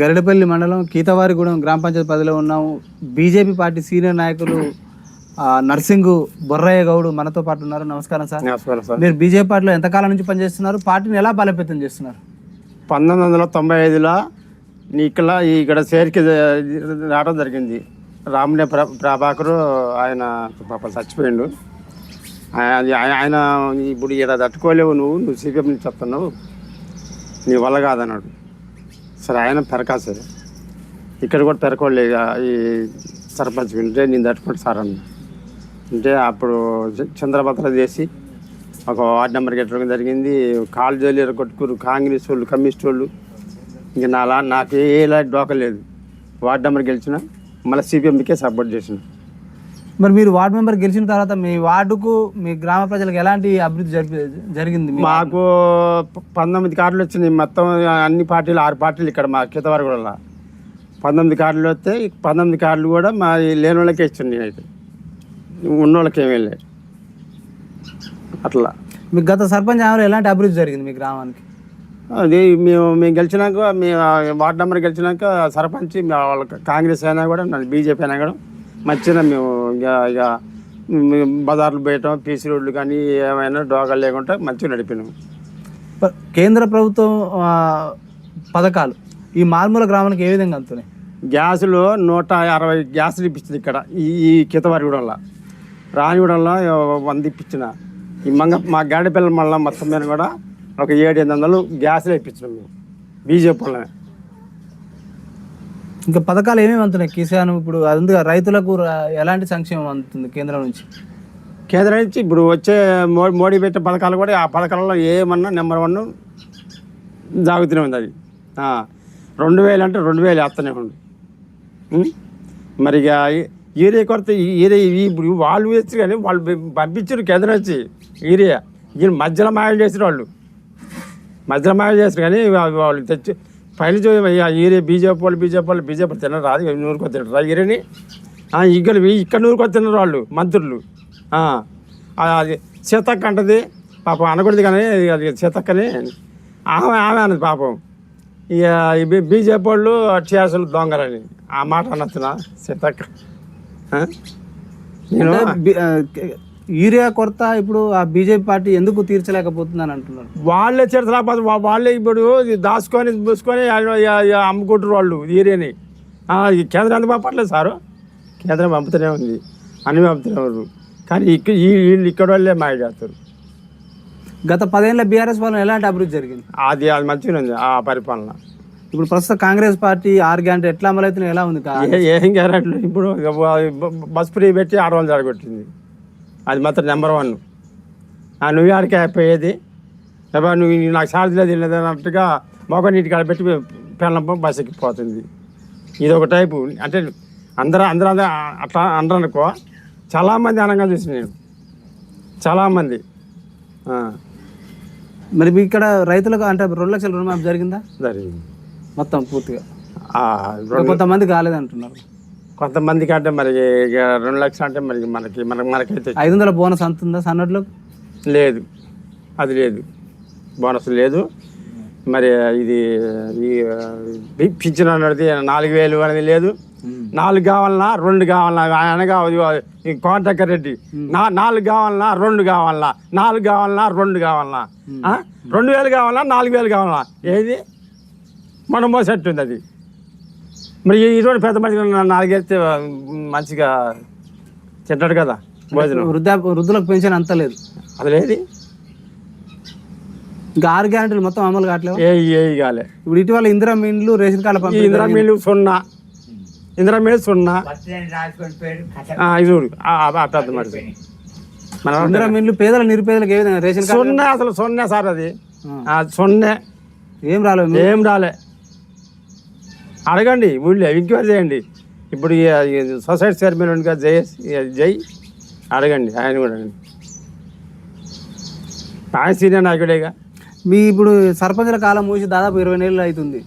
గరిడపల్లి మండలం కీతవారిగూడెం గ్రామ పంచాయతీ పరిధిలో ఉన్నాము. బీజేపీ పార్టీ సీనియర్ నాయకులు నర్సింగ్ బొర్రయ్య గౌడ్ మనతో పాటు ఉన్నారు. నమస్కారం సార్. నమస్కారం సార్. మీరు బీజేపీ పార్టీలో ఎంతకాలం నుంచి పనిచేస్తున్నారు? పార్టీని ఎలా బలోపేతం చేస్తున్నారు? పంతొమ్మిది వందల తొంభై ఐదులో ఇక్కడ ఇక్కడ చేరికి రావడం జరిగింది. రామునే ప్ర ప్రభాకరు ఆయన పాప చచ్చిపోయిండు. ఆయన ఇప్పుడు ఇక్కడ తట్టుకోలేవు నువ్వు. నువ్వు సిపిఎం నుంచి వస్తున్నావు. నీ వల్ల కాదన్నాడు. సరే ఆయన పెరకాసే ఇక్కడ కూడా పెరకోలే ఇక ఈ సర్పంచ్ ఉంటే నేను తట్టుకుంటా సార్ అన్న. అంటే అప్పుడు చ- చంద్రభద్ర చేసి ఒక వార్డు నెంబర్ కట్టడం జరిగింది. కాలు జోలి కొట్టుకురు కాంగ్రెస్ వాళ్ళు కమ్యూనిస్ట్ వాళ్ళు. ఇంక నాలా నాకు ఏలా డోకలేదు వార్డు నెంబర్ గెలిచిన మళ్ళీ సిపిఎంకే సపోర్ట్ చేసిన. మరి మీరు వార్డు మెంబర్ గెలిచిన తర్వాత మీ వార్డుకు మీ గ్రామ ప్రజలకు ఎలాంటి అభివృద్ధి జరిపి జరిగింది మీ మాకు పంతొమ్మిది కార్డులు వచ్చినాయి. మొత్తం అన్ని పార్టీలు ఆరు పార్టీలు ఇక్కడ మా కితవరగూడలో పంతొమ్మిది కార్డులు వస్తే పంతొమ్మిది కార్డులు కూడా మా లేని వాళ్ళకే ఇచ్చింది అయితే. ఉన్న వాళ్ళకి ఏమీ లేదు. అట్లా. మీ గత సర్పంచ్ ఆమెలో ఎలాంటి అభివృద్ధి జరిగింది మీ గ్రామానికి? అది మేము మేము గెలిచినాక ఆ వార్డు నెంబర్ గెలిచినాక సర్పంచ్ మా వాళ్ళకి కాంగ్రెస్ అయినా కూడా నన్ను బీజేపీ అయినా కూడా మంచిగా మేము ఇక బజార్లు పోయటం పీసీ రోడ్లు కానీ ఏమైనా డోగాలు లేకుండా మంచిగా నడిపినాం. కేంద్ర ప్రభుత్వం పథకాలు ఈ మారుమూల గ్రామానికి ఏ విధంగా అందుతున్నాయి? గ్యాసులు నూట అరవై గ్యాసులు ఇప్పించింది ఇక్కడ ఈ ఈ కితవారిగూడెంలో రానిగూడెంలో వంద ఇప్పించిన. ఈ మంగ మా గాడిపిల్ల మళ్ళీ మొత్తం మీద కూడా ఒక ఏడు ఎనిమిది వందలు గ్యాసులు ఇప్పించినాం మేము బీజేపీ వాళ్ళమే ఇంకా పథకాలు ఏమేమి అందుతున్నాయి? కిసాన్ ఇప్పుడు అది రైతులకు ఎలాంటి సంక్షేమం అందుతుంది కేంద్రం నుంచి? కేంద్రం నుంచి ఇప్పుడు వచ్చే మో మోడీ పెట్టే పథకాలు కూడా ఆ పథకాలలో ఏమన్నా నెంబర్ వన్ జాగుతూనే ఉంది అది. రెండు వేలు అంటే రెండు వేలు వేస్తూనే ఉంది. మరి ఇక ఈ- ఏరియా కొరత ఈ ఏరియా ఇప్పుడు వాళ్ళు వేస్తారు కానీ వాళ్ళు పంపించారు కేంద్రం వచ్చి ఏరియా ఈయన మధ్యలో మాయలు చేసిన వాళ్ళు. మధ్యలో మాయలు చేస్తారు కానీ వాళ్ళు తెచ్చి పైన ఏరియా బీజేపీ వాళ్ళు బీజేపీ వాళ్ళు బీజేపీ తినరు రాదు నూరుకో తినరు. ఏరియాని ఆ, ఇక్కడ ఇక్కడ నూరుకో తినరు వాళ్ళు మంత్రులు. అది సీతక్క అంటది. పాపం అనకూడదు కానీ అది సీతక్కని. ఆమె ఆమె అన్నది పాపం. ఇక బీజేపీ వాళ్ళు టీఆర్ఎస్లు దొంగలని. ఆ మాట అనొచ్చునా సీతక్క? నేను యూరియా కొరత ఇప్పుడు ఆ బీజేపీ పార్టీ ఎందుకు తీర్చలేకపోతుందని అంటున్నారు? వాళ్ళే చేరలేకపోతే వాళ్ళే ఇప్పుడు ఇది దాచుకొని పూసుకొని అమ్ముకుంటారు వాళ్ళు ఈ కేంద్రం ఎందుకు పంపట్లేదు సారు. కేంద్రం పంపుతూనే ఉంది. అన్ని పంపుతూనే ఉన్నారు. కానీ ఇక్కడ ఈ వీళ్ళు ఇక్కడ వాళ్ళే మాయ చేస్తారు గత పదేళ్ళ బీఆర్ఎస్ పాలన ఎలాంటి అభివృద్ధి జరిగింది? అది అది మంచిగా ఉంది ఆ పరిపాలన. ఇప్పుడు ప్రస్తుతం కాంగ్రెస్ పార్టీ ఆరు గంటలు ఎట్లా అమలవుతున్నాయి ఎలా ఉంది కా- ఏ- గ్యారెంట్లు? ఇప్పుడు బస్ ఫ్రీ పెట్టి ఆడవాళ్ళు జరగొట్టింది అది మాత్రం నెంబర్ వన్. ఆ నువ్వు ఆడికి అయిపోయేది లేకపోతే నువ్వు నాకు ఛార్జ్ లేదు లేదు అన్నట్టుగా మొగ నీటి కాడ పెట్టి పెళ్ళం బస్ ఎక్కిపోతుంది ఇది ఒక టైపు. అంటే అందరూ అందరూ అందరూ అట్లా అందరూ అనుకో. చాలామంది అనంగా చూసి నేను. చాలామంది మరి మీ ఇక్కడ రైతులకు అంటే రెండు లక్షల రుణమాఫీ జరిగిందా? జరిగింది. మొత్తం పూర్తిగా. కొంతమంది కాలేదంటున్నారు. కొంతమందికి అంటే మరి ఇక రెండు లక్షలు అంటే మరి మనకి మనకి మనకైతే ఐదు వందల బోనస్ అంతుందా సన్నట్లో లేదు. అది లేదు. బోనస్ లేదు. మరి ఇది ఈ పింఛన్ అనేది నాలుగు వేలు అనేది లేదు. నాలుగు కావాలన్నా రెండు కావాలన్నా అనగా కోటక్క రెడ్డి. నా నాలుగు కావాలన్నా రెండు కావాలన్నా నాలుగు కావాలన్నా రెండు కావాలన్నా? రెండు వేలు కావాలన్నా నాలుగు వేలు కావాలన్నా. ఏది? మనం మోసెట్టు ఉంది అది మరి ఈ రోజు పెద్ద మనిషి నాలుగేస్తే మంచిగా తింటాడు కదా భోజనం. వృద్ధా వృద్ధులకు పెన్షన్ అంత లేదు. అది లేదు ఇంకా ఆరు గ్యారెంటీలు మొత్తం అమలు కావట్లేవు? ఏ ఏ కాలే. ఇప్పుడు ఇటీవల ఇందిరా మీన్లు రేషన్ కార్డు ఇందిరా మిల్లు సున్నా. ఇందిరా మిల్లు సున్నా. ఆ, ఇది చూడు. పెద్ద మనిషి. మన ఇందిరా మీన్లు పేదల నిరుపేదలకు ఏ విధంగా రేషన్ కార్డు సున్నా అసలు సున్నా సార్ అది. ఆ, సున్నే. ఏం రాలేదు ఏం రాలే. అడగండి ఊళ్ళో ఎంక్వైరీ చేయండి. ఇప్పుడు సొసైటీ చైర్మన్ ఉండగా జై జై అడగండి ఆయన కూడా ఆయన సీనియర్ నాయకుడేగా. మీ ఇప్పుడు సర్పంచుల కాలం మూసి దాదాపు ఇరవై నెలలు అవుతుంది.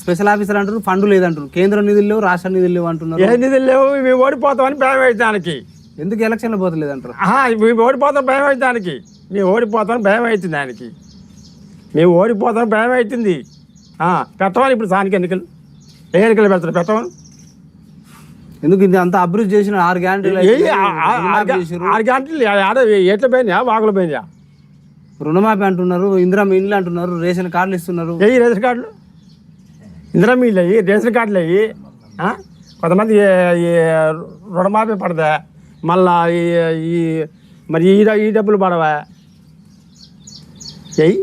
స్పెషల్ ఆఫీసర్ అంటారు ఫండ్ లేదంటారు కేంద్ర నిధులు లేవు రాష్ట్ర నిధులు లేవు అంటున్నారు. ఏ నిధులు లేవు? మేము ఓడిపోతామని భయం అయితే దానికి ఎందుకు ఎలక్షన్లు పోతలేదు అంటారు మేము ఓడిపోతాం భయం అయితే దానికి మేము ఓడిపోతాం భయం అవుతుంది దానికి మేము ఓడిపోతాం భయం అవుతుంది ఆ, పెట్టమని ఇప్పుడు స్థానిక ఎన్నికలు. ఏ ఎన్నికలు పెడతారు పెట్టమని ఎందుకు ఇది అంత అభివృద్ధి చేసిన ఆరు గ్యారంటీలు. ఆరు గంటలు ఆడ ఎట్ల పోయినా వాగులు పోయినా రుణమాఫీ అంటున్నారు ఇందిరా ఇండ్లు అంటున్నారు రేషన్ కార్డులు ఇస్తున్నారు. ఏ రేషన్ కార్డులు? ఇందిరా మీళ్ళు అయ్యి రేషన్ కార్డులు అయ్యి? కొంతమంది రుణమాఫీ పడదా? మళ్ళా ఈ మరి ఈ డబ్బులు పడవా? ఎయ్యి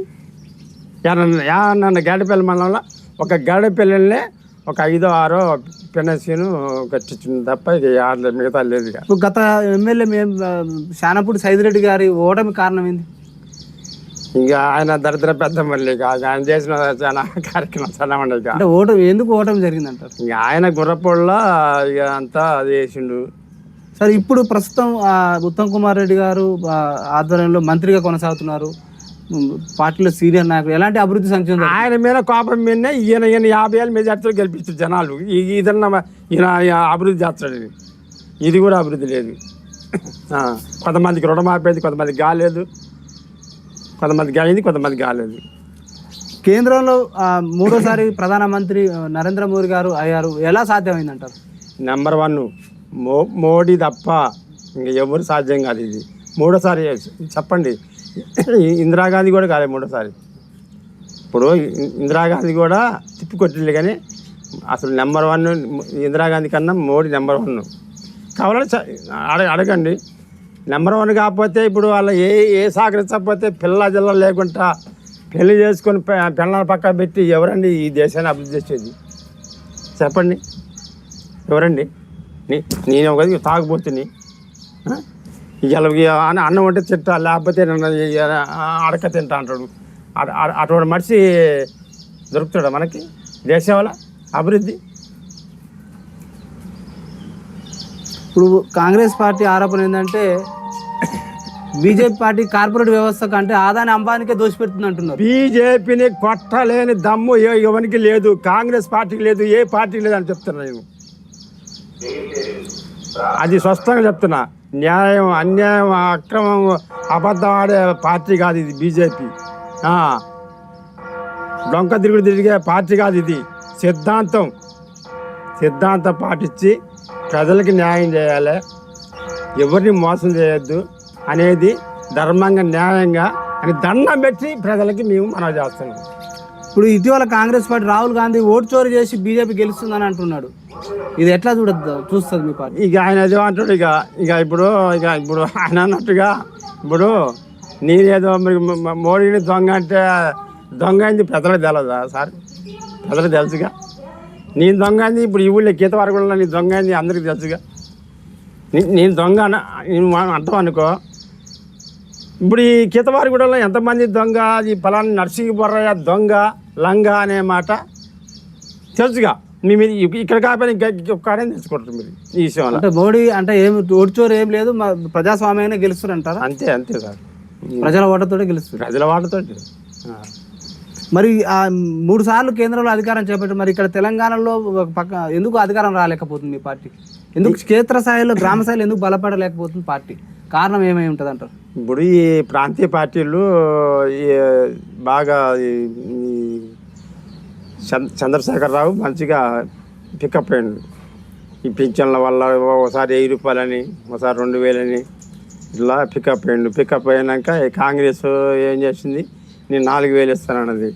ఏమన్నా గడ్డపల్లి మండలంలో ఒక గడ్డపల్లినే ఒక ఐదో ఆరో పెనసీను కట్టించింది తప్ప ఇది ఆడలేదు మిగతా లేదు ఇక. ఇప్పుడు గత ఎమ్మెల్యే మేము శానపూడి సైదిరెడ్డి గారి ఓటమి కారణం ఏంది? ఇంకా ఆయన దరిద్ర పెద్ద మళ్ళీ ఇక. ఆయన చేసిన చాలా కార్యక్రమం చాలా ఉన్నాయి ఇక. అంటే ఓటమి ఎందుకు ఓటమి జరిగింది అంటారు ఇక ఆయన గుర్రపోళ్ళ ఇక అంతా అది వేసిండు. సరే ఇప్పుడు ప్రస్తుతం ఆ, ఉత్తమ్ కుమార్ రెడ్డి గారు ఆ, ఆధ్వర్యంలో మంత్రిగా కొనసాగుతున్నారు. పార్టీలో సీనియర్ నాయకుడు. ఎలాంటి అభివృద్ధి సంక్షేమం? ఆయన మీద కోపం మీదనే ఈయన ఈయన యాభై ఏళ్ళ మెజార్టీతో గెలిపిస్తారు జనాలు. ఇదన్న ఈయన అభివృద్ధి చేస్తాడు ఇది. ఇది కూడా అభివృద్ధి లేదు. కొంతమందికి రుణమాపేది కొంతమందికి కాలేదు. కొంతమందికి అయింది కొంతమందికి కాలేదు. కేంద్రంలో మూడోసారి ప్రధానమంత్రి నరేంద్ర మోదీ గారు అయ్యారు. ఎలా సాధ్యమైంది అంటారు నెంబర్ వన్ మో మోడీ తప్ప ఇంకా ఎవరు సాధ్యం కాదు ఇది. మూడోసారి చెప్పండి. ఇందిరాగాంధీ కూడా కాలేదు మూడోసారి. ఇప్పుడు ఇందిరాగాంధీ కూడా తిప్పికొట్టింది కానీ అసలు నెంబర్ వన్ ఇందిరాగాంధీ కన్నా మోడీ నెంబర్ వన్. కావాలంటే అడగ అడగండి. నెంబర్ వన్ కాకపోతే ఇప్పుడు వాళ్ళ ఏ ఏ సహకరించకపోతే పిల్ల జిల్లా లేకుండా పెళ్ళి చేసుకొని పె- పిల్లల పక్క పెట్టి ఎవరండి ఈ దేశాన్ని అభివృద్ధి చేసేది? చెప్పండి. ఎవరండి? నేను ఒక తాగుబోతుని. ఇవాళ అన్న అన్నం వంటే తింటా లేకపోతే అడక తింటా అంటాడు. అట- అట- అటువంటి మనిషి దొరుకుతాడా మనకి? దేశం వల్ల అభివృద్ధి? ఇప్పుడు కాంగ్రెస్ పార్టీ ఆరోపణ ఏంటంటే బీజేపీ పార్టీ కార్పొరేట్ వ్యవస్థ కంటే ఆదాని అంబానికే దోషపెడుతుంది అంటున్నారు. బీజేపీని కొట్టలేని దమ్ము ఏ ఎవరికి లేదు. కాంగ్రెస్ పార్టీకి లేదు ఏ పార్టీకి లేదు అని చెప్తున్నా నేను అది స్పష్టంగా చెప్తున్నా. న్యాయం అన్యాయం అక్రమం అబద్ధం ఆడే పార్టీ కాదు ఇది బీజేపీ. డొంక తిరుగుడు తిరిగే పార్టీ కాదు ఇది. సిద్ధాంతం. సిద్ధాంతం పాటించి ప్రజలకి న్యాయం చేయాలి. ఎవరిని మోసం చేయొద్దు అనేది ధర్మంగా న్యాయంగా అని దండం పెట్టి ప్రజలకి మేము మనం చేస్తున్నాం. ఇప్పుడు ఇటీవల కాంగ్రెస్ పార్టీ రాహుల్ గాంధీ ఓటు చోరీ చేసి బీజేపీ గెలుస్తుందని అంటున్నాడు. ఇది ఎట్లా చూడద్దు చూస్తుంది మీ పార్టీ? ఇక ఆయన ఏదో అంటాడు ఇక ఇక ఇప్పుడు ఇక ఇప్పుడు ఆయన అన్నట్టుగా ఇప్పుడు నేనేదో మరి మోడీని దొంగ అంటే దొంగ అయింది ప్రజలకు తెలదా సార్? ప్రజలకు తెలుసుగా. నేను దొంగ అయింది ఇప్పుడు ఈ ఊళ్ళో గీత వరకు నీ దొంగ అయింది అందరికి తెలుసుగా. నేను దొంగ నేను అంటాం అనుకో ఇప్పుడు ఈ గీతవారిగూడలో ఎంతమంది దొంగ ఈ ఫలాని నర్సింగ్ బొర్రయ్య దొంగ లంగ అనే మాట తెలుసుగా. మీ మీద ఇక- ఇక్కడ కాకపోయినా ఒక్కడే తెలుసుకుంటారు మీరు ఈ విషయంలో. అంటే మోడీ అంటే ఏం ఓటు చోరీ ఏం లేదు మా ప్రజాస్వామ్యంగానే గెలుస్తారంటారా? అంతే అంతే సార్. ప్రజల ఓటతోనే గెలుస్తారు. ప్రజల వాటితో మరి ఆ మూడు సార్లు కేంద్రంలో అధికారం చేపట్టారు మరి ఇక్కడ తెలంగాణలో ఒక పక్క ఎందుకు అధికారం రాలేకపోతుంది మీ పార్టీ? ఎందుకు క్షేత్రస్థాయిలో గ్రామ స్థాయిలో ఎందుకు బలపడలేకపోతుంది పార్టీ? కారణం ఏమై ఉంటుంది అంటారు ఇప్పుడు ఈ ప్రాంతీయ పార్టీలు ఈ బాగా చంద్రశేఖర్ రావు మంచిగా పికప్ అయ్యిండు. ఈ పింఛన్ల వల్ల ఒకసారి వెయ్యి రూపాయలని ఒకసారి రెండు వేలని ఇట్లా పికప్ అయ్యిండు. పికప్ అయినాక కాంగ్రెస్ ఏం చేసింది? నేను నాలుగు వేలు ఇస్తానన్నది.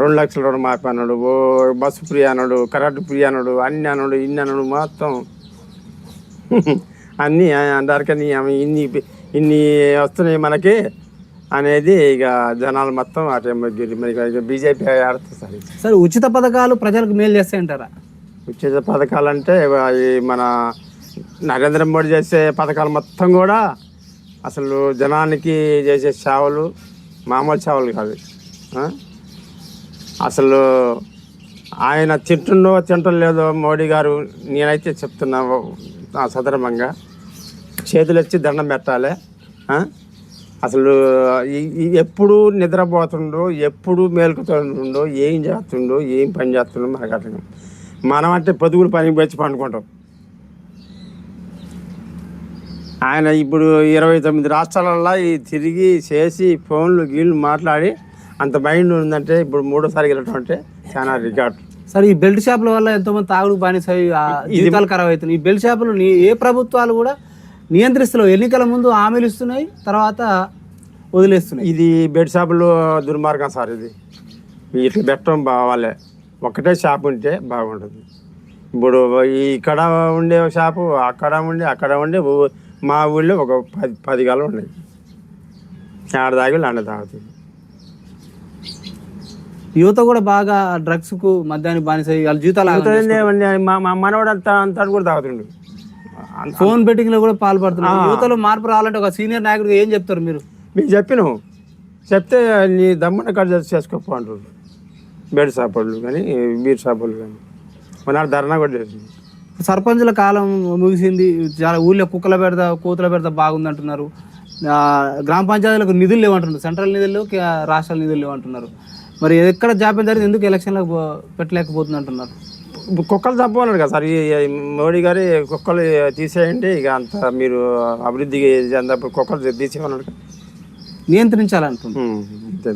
రెండు లక్షల రుణం మాపి అన్నాడు. ఓ బస్సు ఫ్రీ అన్నాడు కరెంటు ఫ్రీ అన్నాడు అన్ని అన్నాడు ఇన్ని అన్నాడు మొత్తం అన్నీ అందరికని ఆమె ఇన్ని ఇన్ని వస్తున్నాయి మనకి అనేది ఇక జనాలు మొత్తం అటే మరి బీజేపీ ఆడుతుంది సార్. సరే ఉచిత పథకాలు ప్రజలకు మేలు చేస్తాయంటారా ఉచిత పథకాలంటే ఈ మన నరేంద్ర మోడీ చేసే పథకాలు మొత్తం కూడా అసలు జనానికి చేసే సేవలు మామూలు సేవలు కాదు? అసలు ఆయన తింటుండో తింటలేదో మోడీ గారు నేనైతే చెప్తున్నా ఆ సదర్మంగా చేతులు ఎత్తి దండం పెట్టాలి? అసలు ఎప్పుడు నిద్రపోతుండో ఎప్పుడు మేలుకుతుండో ఏం చేస్తుండో ఏం పని చేస్తుండో మనకు అర్థం. మనం అంటే పొదుగులు పనికి వచ్చి పండుకుంటాం ఆయన ఇప్పుడు ఇరవై తొమ్మిది రాష్ట్రాలలో ఈ తిరిగి చేసి ఫోన్లు గీళ్ళు మాట్లాడి అంత మైండ్ ఉందంటే ఇప్పుడు మూడోసారి వెళ్ళటం అంటే చాలా రికార్డ్ సరే ఈ బెల్ట్ షాపుల వల్ల ఎంతోమంది తాగుడు బానిస అయ్యి ఆ జీవితాలు ఖరాబ్ అవుతున్నాయి ఈ బెల్ట్ షాపులు ఏ ప్రభుత్వాలు కూడా నియంత్రిస్తలేవు ఎన్నికల ముందు హామీలు ఇస్తున్నాయి తర్వాత వదిలేస్తున్నాయి. ఇది బెడ్ షాపులో దుర్మార్గం సార్ ఇది. ఇట్లా పెట్టడం బాగాలే. ఒకటే షాప్ ఉంటే బాగుంటుంది. ఇప్పుడు ఇక్కడ ఉండే షాపు అక్కడ ఉండి అక్కడ ఉండి మా ఊళ్ళో ఒక పది పది గల ఉన్నాయి. ఆడ తాగి ఆడ తాగుతుంది. యువత కూడా బాగా డ్రగ్స్కు మద్యానికి బానిస అయ్యి వాళ్ళ జీవితాలు. మా మనవాడు అంతా అంతా కూడా తాగుతుండు. ఫోన్ బెట్టింగ్లో కూడా పాల్పడుతున్నారు. యువతలో మార్పు రావాలంటే ఒక సీనియర్ నాయకుడిగా ఏం చెప్తారు మీరు? మీకు చెప్పినావు. చెప్తే నీ దమ్మున కట్ చేసుకోపో అంటారు బెడ్ షాప్ వాళ్ళు కానీ బీర్ షాప్ వాళ్ళు కానీ. మన ధర్నా కూడా చేసింది. సర్పంచుల కాలం ముగిసింది. చాలా ఊళ్ళో కుక్కల పెడతా కూతుల పెడతా బాగుంది అంటున్నారు ఆ, గ్రామ పంచాయతీలకు నిధులు లేవంటున్నారు. సెంట్రల్ నిధులు రాష్ట్రాల నిధులు లేవు అంటున్నారు మరి ఎక్కడ జాప్యం జరిగింది? ఎందుకు ఎలక్షన్లకు పెట్టలేకపోతుంది అంటున్నారు కుక్కలు చంపమన్నాడు కదా సార్. ఈ మోడీ గారి కుక్కలు తీసేయండి ఇక అంత మీరు అభివృద్ధి చెందప్పుడు కుక్కలు. నియంత్రించాలంటున్నారు అంతే.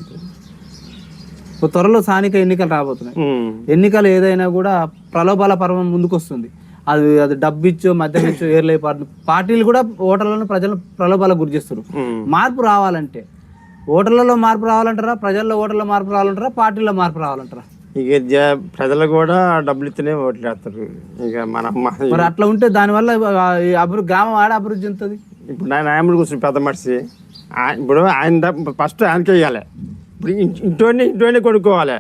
ఇప్పుడు త్వరలో స్థానిక ఎన్నికలు రాబోతున్నాయి. ఎన్నికలు ఏదైనా కూడా ప్రలోభాల పర్వం ముందుకొస్తుంది. అది అది డబ్బు ఇచ్చో మద్యం ఇచ్చో ఏర్లై పార్టీలు కూడా ఓటర్లను ప్రజలను ప్రలోభాలకు గురి చేస్తారు. మార్పు రావాలంటే ఓటర్లలో మార్పు రావాలంటారా? ప్రజల్లో ఓటర్లో మార్పు రావాలంటారా? పార్టీలో మార్పు రావాలంటారా? ఇక జ- ప్రజలు కూడా డబ్బులు ఇస్తేనే ఓట్లు వేస్తారు ఇక మన మరి అట్లా ఉంటే దానివల్ల అభివృద్ధి గ్రామం ఆడ అభివృద్ధి చెందుతుంది? ఇప్పుడు ఆయన ఆయన కూర్చుని పెద్ద మనిషి. ఇప్పుడు ఆయన ఫస్ట్ ఆయనకే ఇవ్వాలి ఇప్పుడు ఇం- ఇంటోని ఇంటోని కొనుక్కోవాలి.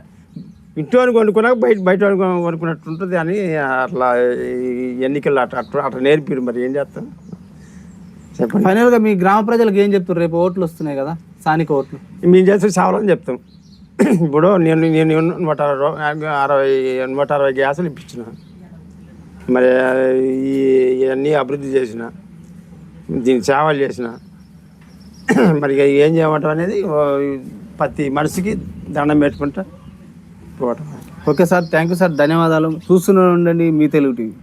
ఇంటోని కొనుక్కున్నాక బయట బయట కొనుక్కున్నట్టు ఉంటుంది అని అట్లా ఈ ఎన్నికలు అట్లా అట్లా అట్లా నేర్పిరు మరి. ఏం చేస్తాం చెప్పండి. ఫైనల్గా మీ గ్రామ ప్రజలకు ఏం చెప్తారు? రేపు ఓట్లు వస్తున్నాయి కదా స్థానిక ఓట్లు. మేము చేస్తే చావాలని చెప్తాం. ఇప్పుడు నేను నేను నూట అరవై నూట అరవై గ్యాసులు ఇప్పించిన. మరి ఈ ఇవన్నీ అభివృద్ధి చేసిన. దీన్ని సేవలు చేసిన. మరి ఇక ఏం చేయమంటాం అనేది ప్రతి మనిషికి దండం పెట్టుకుంటా పోవటం. Okay sir thank you sir ధన్యవాదాలు. చూస్తూనే ఉండండి మీ తెలుగు టీవీ.